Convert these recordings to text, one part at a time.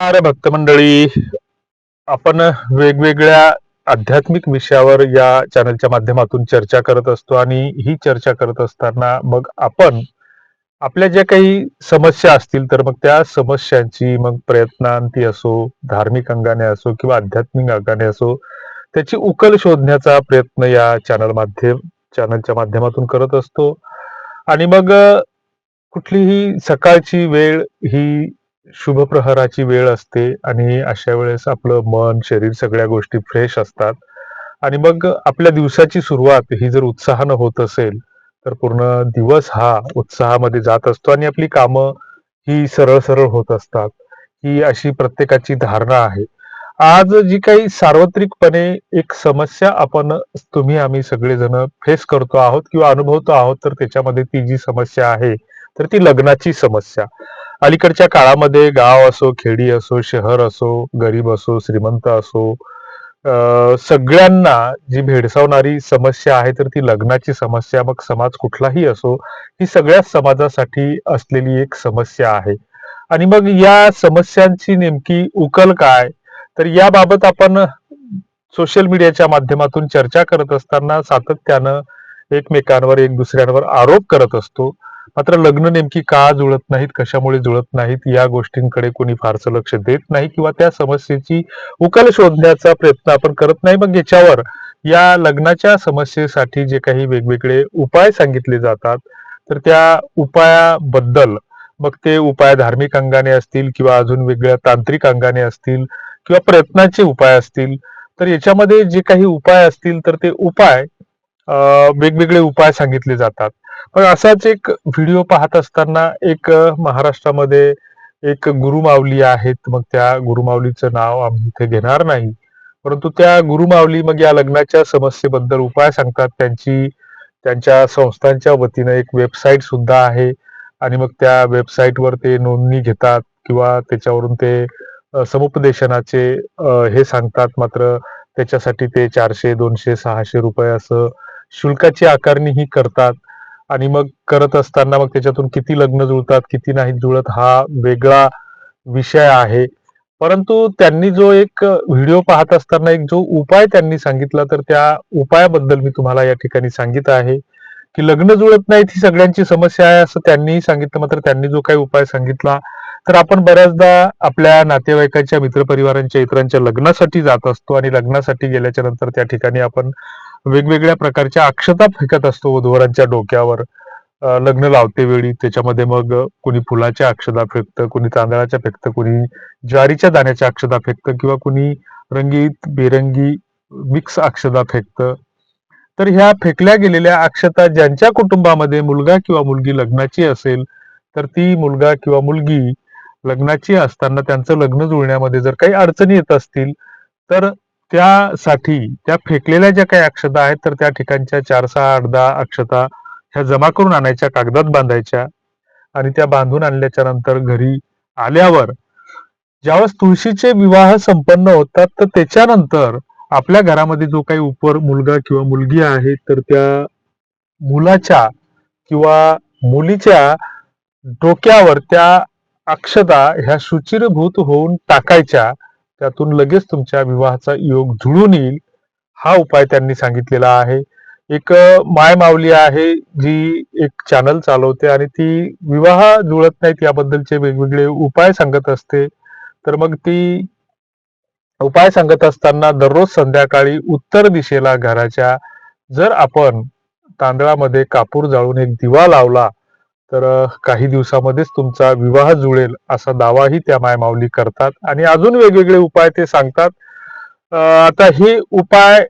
अरे भक्त मंडळी आपण वेगवेगळ्या आध्यात्मिक विषयावर या चॅनलच्या माध्यमातून चर्चा करत असतो आणि ही चर्चा करत असताना मग आपण आपल्या ज्या काही समस्या असतील तर मग त्या समस्यांची मग प्रयत्नांती असो धार्मिक अंगाने असो किंवा आध्यात्मिक अंगाने असो त्याची उकल शोधण्याचा प्रयत्न या चॅनल माध्यम चॅनलच्या माध्यमातून करत असतो. आणि मग कुठलीही सकाळची वेळ ही शुभप्रहराची वेळ असते आणि अशा वेळेस आपलं मन शरीर सगळ्या गोष्टी फ्रेश असतात. आणि मग आपल्या दिवसाची सुरुवात ही जर उत्साहानं होत असेल तर पूर्ण दिवस हा उत्साहामध्ये जात असतो आणि आपली कामं ही सरळ सरळ होत असतात. ही अशी प्रत्येकाची धारणा आहे. आज जी काही सार्वत्रिकपणे एक समस्या आपण तुम्ही आम्ही सगळेजण फेस करतो आहोत किंवा अनुभवतो आहोत तर त्याच्यामध्ये ती जी समस्या आहे तर ती लग्नाची समस्या. अलीकडच्या काळामध्ये गाव असो खेडी असो शहर असो गरीब असो श्रीमंत असो सगळ्यांना जी भेडसावणारी समस्या आहे तर ती लग्नाची समस्या मग समाज कुठलाही असो ही सगळ्याच समाजासाठी असलेली एक समस्या आहे. आणि मग या समस्यांची नेमकी उकल काय? तर याबाबत आपण सोशल मीडियाच्या माध्यमातून चर्चा करत असताना सातत्यानं एकमेकांवर एक दुसऱ्यांवर आरोप करत असतो. मात्र लग्न नेमकी का जुळत नाहीत कशामुळे जुळत नाहीत या गोष्टींकडे कोणी फारसं लक्ष देत नाही किंवा त्या समस्येची उकल शोधण्याचा प्रयत्न आपण करत नाही. मग याच्यावर या लग्नाच्या समस्येसाठी जे काही वेगवेगळे उपाय सांगितले जातात तर त्या उपायाबद्दल मग ते उपाय धार्मिक अंगाने असतील किंवा अजून वेगळ्या तांत्रिक अंगाने असतील किंवा प्रयत्नाचे उपाय असतील तर याच्यामध्ये जे काही उपाय असतील तर ते उपाय वेगवेगळे उपाय सांगितले जातात. पण असाच एक व्हिडिओ पाहत असताना एक महाराष्ट्रामध्ये एक गुरुमाऊली आहेत. मग त्या गुरुमाऊलीचं नाव आम्ही इथे घेणार नाही. परंतु त्या गुरुमाऊली मग या लग्नाच्या समस्येबद्दल उपाय सांगतात. त्यांची त्यांच्या संस्थांच्या वतीनं एक वेबसाईट सुद्धा आहे. आणि मग त्या वेबसाईटवर ते नोंदणी घेतात किंवा त्याच्यावरून ते समुपदेशनाचे हे सांगतात. मात्र त्याच्यासाठी ते चारशे दोनशे सहाशे रुपये असं शुल्काची आकारणी ही करतात. आणि मग करत असताना मग त्याच्यातून किती लग्न जुळतात किती नाही जुळत हा वेगळा विषय आहे. परंतु त्यांनी जो एक व्हिडिओ पाहत असताना एक जो उपाय त्यांनी सांगितला तर त्या उपायाबद्दल मी तुम्हाला या ठिकाणी सांगित आहे की लग्न जुळत नाहीत ही सगळ्यांची समस्या आहे असं त्यांनीही सांगितलं मात्र त्यांनी जो काही उपाय सांगितला तर आपण बऱ्याचदा आपल्या नातेवाईकांच्या मित्रपरिवारांच्या इतरांच्या लग्नासाठी जात असतो आणि लग्नासाठी गेल्याच्यानंतर त्या ठिकाणी आपण वेगवेगळ्या प्रकारच्या अक्षता फेकत असतो वधूवरांच्या डोक्यावर. लग्न लावते वेळी त्याच्यामध्ये मग कोणी फुलाच्या अक्षता फेकतं कोणी तांदळाच्या फेकतं कोणी ज्वारीच्या दाण्याच्या अक्षता फेकतं किंवा कोणी रंगीत बेरंगी मिक्स अक्षता फेकतं. तर ह्या फेकल्या गेलेल्या अक्षता ज्यांच्या कुटुंबामध्ये मुलगा किंवा मुलगी लग्नाची असेल तर ती मुलगा किंवा मुलगी लग्नाची असताना त्यांचं लग्न जुळण्यामध्ये जर काही अडचणी येत असतील तर त्यासाठी त्या फेकलेल्या ज्या काही अक्षता आहेत तर त्या ठिकाणच्या चार सहा आठ दहा अक्षता ह्या जमा करून आणायच्या कागदात बांधायच्या आणि त्या बांधून आणल्याच्या नंतर घरी आल्यावर ज्यावेळेस तुळशीचे विवाह संपन्न होतात तर त्याच्यानंतर आपल्या घरामध्ये जो काही उपर मुलगा किंवा मुलगी आहे तर त्या मुलाच्या किंवा मुलीच्या डोक्यावर त्या अक्षता ह्या शुचिरभूत होऊन टाकायच्या. त्यातून लगेच तुमच्या विवाहाचा योग जुळून येईल हा उपाय त्यांनी सांगितलेला आहे. एक माय माऊली आहे जी एक चॅनल चालवते आणि ती विवाह जुळत नाहीत याबद्दलचे वेगवेगळे उपाय सांगत असते. तर मग ती उपाय सांगत असताना दररोज संध्याकाळी उत्तर दिशेला घराच्या जर आपण तांदळामध्ये कापूर जाळून एक दिवा लावला तर काही दिवसामध्येच तुमचा विवाह जुळेल असा दावाही त्या मायमाऊली करतात आणि अजून वेगवेगळे उपाय ते सांगतात. आता हे उपाय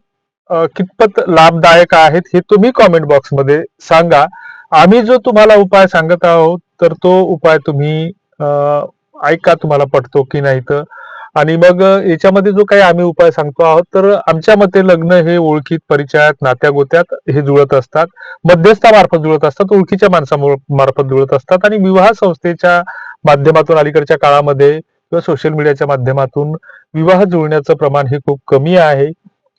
कितपत लाभदायक आहेत हे तुम्ही कॉमेंट बॉक्समध्ये सांगा. आम्ही जो तुम्हाला उपाय सांगत आहोत तर तो उपाय तुम्ही ऐका तुम्हाला पटतो की नाही तर. आणि मग याच्यामध्ये जो काही आम्ही उपाय सांगतो आहोत तर आमच्या मते लग्न हे ओळखीत परिचयात नात्या गोत्यात हे जुळत असतात. मध्यस्थामार्फत जुळत असतात ओळखीच्या माणसामार्फत जुळत असतात. आणि विवाह संस्थेच्या माध्यमातून अलीकडच्या काळामध्ये किंवा सोशल मीडियाच्या माध्यमातून विवाह जुळण्याचं प्रमाण हे खूप कमी आहे.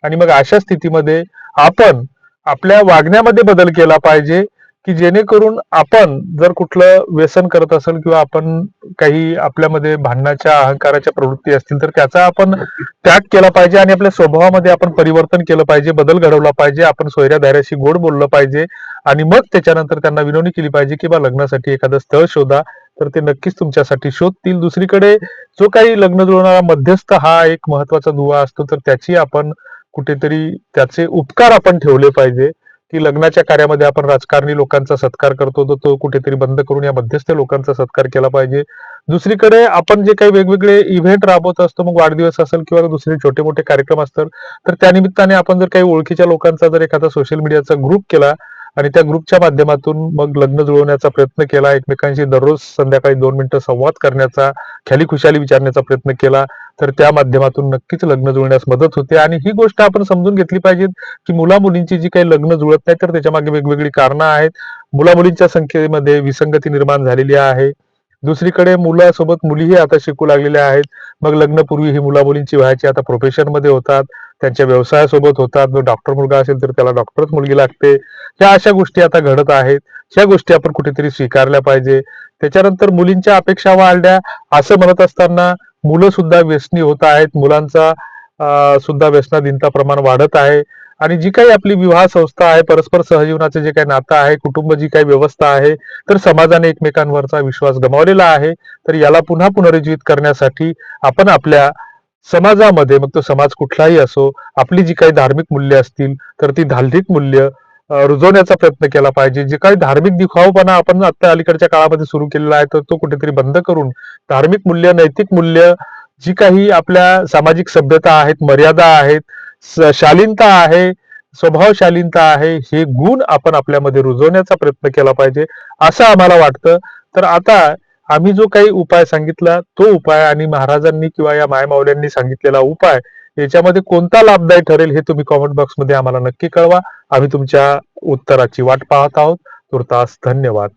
आणि मग अशा स्थितीमध्ये आपण आपल्या वागण्यामध्ये बदल केला पाहिजे. की जेणेकरून आपण जर कुठलं व्यसन करत असेल किंवा आपण काही आपल्यामध्ये भांडणाच्या अहंकाराच्या प्रवृत्ती असतील तर त्याचा आपण त्याग केला पाहिजे आणि आपल्या स्वभावामध्ये आपण परिवर्तन केलं पाहिजे बदल घडवला पाहिजे आपण सोयऱ्या धाऱ्याशी गोड बोललं पाहिजे आणि मग त्याच्यानंतर त्यांना विनवणी केली पाहिजे किंवा लग्नासाठी एखादं स्थळ शोधा तर ते नक्कीच तुमच्यासाठी शोधतील. दुसरीकडे जो काही लग्न जुळणारा मध्यस्थ हा एक महत्त्वाचा दुवा असतो तर त्याची आपण कुठेतरी त्याचे उपकार आपण ठेवले पाहिजे. की लग्नाच्या कार्यामध्ये आपण राजकारणी लोकांचा सत्कार करतो तर तो कुठेतरी बंद करून या मध्यस्थ लोकांचा सत्कार केला पाहिजे. दुसरीकडे आपण जे काही वेगवेगळे इव्हेंट राबवत असतो मग वाढदिवस असेल किंवा दुसरे छोटे मोठे कार्यक्रम असतात तर त्यानिमित्ताने आपण जर काही ओळखीच्या लोकांचा जर एखादा सोशल मीडियाचा ग्रुप केला आणि त्या ग्रुपच्या माध्यमातून मग लग्न जुळवण्याचा प्रयत्न केला. एकमेकांशी दररोज संध्याकाळी दोन मिनिटं संवाद करण्याचा ख्याली खुशाली विचारण्याचा प्रयत्न केला. तर त्या माध्यमातून नक्कीच लग्न जुळण्यास मदत होते. आणि ही गोष्ट आपण समजून घेतली पाहिजे की मुला मुलींची जी काही लग्न जुळत नाही तर त्याच्यामागे वेगवेगळी कारणं आहेत. मुला मुलींच्या संख्येमध्ये विसंगती निर्माण झालेली आहे. दुसरीकडे मुलासोबत मुलीही आता शिकू लागलेल्या आहेत. मग लग्नपूर्वी ही मुला मुलींची व्हायची आता प्रोफेशनमध्ये होतात. त्यांच्या व्यवसायासोबत होतात मग डॉक्टर मुलगा असेल तर त्याला डॉक्टरच मुलगी लागते. ह्या अशा गोष्टी आता घडत आहेत. ह्या गोष्टी आपण कुठेतरी स्वीकारल्या पाहिजे. त्याच्यानंतर मुलींच्या अपेक्षा वाढल्या. असं म्हणत असताना मुलं सुद्धा व्यसनी होत आहेत. मुलांचा सुद्धा सुद्धा व्यसनाधीनता प्रमाण वाढत आहे. आणि जी काही आपली विवाह संस्था आहे परस्पर सहजीवनाचे जे काही नातं आहे कुटुंब जी काही व्यवस्था आहे तर समाजाने एकमेकांवरचा विश्वास गमावलेला आहे. तर याला पुन्हा पुनरुज्जीवित करण्यासाठी आपण आपल्या समाजामध्ये मग तो समाज कुठलाही असो आपली जी काही धार्मिक मूल्य असतील तर ती धार्मिक मूल्य रुजवण्याचा प्रयत्न केला पाहिजे. जे काही धार्मिक दिखावपणा आपण आता अलीकडच्या काळामध्ये सुरू केलेला आहे तर तो कुठेतरी बंद करून धार्मिक मूल्य नैतिक मूल्य जी काही आपल्या सामाजिक सभ्यता आहेत मर्यादा आहेत शालीनता आहे स्वभावशालीनता आहे हे गुण आपण आपल्यामध्ये रुजवण्याचा प्रयत्न केला पाहिजे असं आम्हाला वाटतं. तर आता आम्ही जो काही उपाय सांगितला तो उपाय आणि महाराजांनी किंवा या मायमावल्यांनी सांगितलेला उपाय याच्यामध्ये कोणता लाभदायी ठरेल हे तुम्ही कॉमेंट बॉक्समध्ये आम्हाला नक्की कळवा. आम्ही तुमच्या उत्तराची वाट पाहत आहोत. तुर्तास धन्यवाद.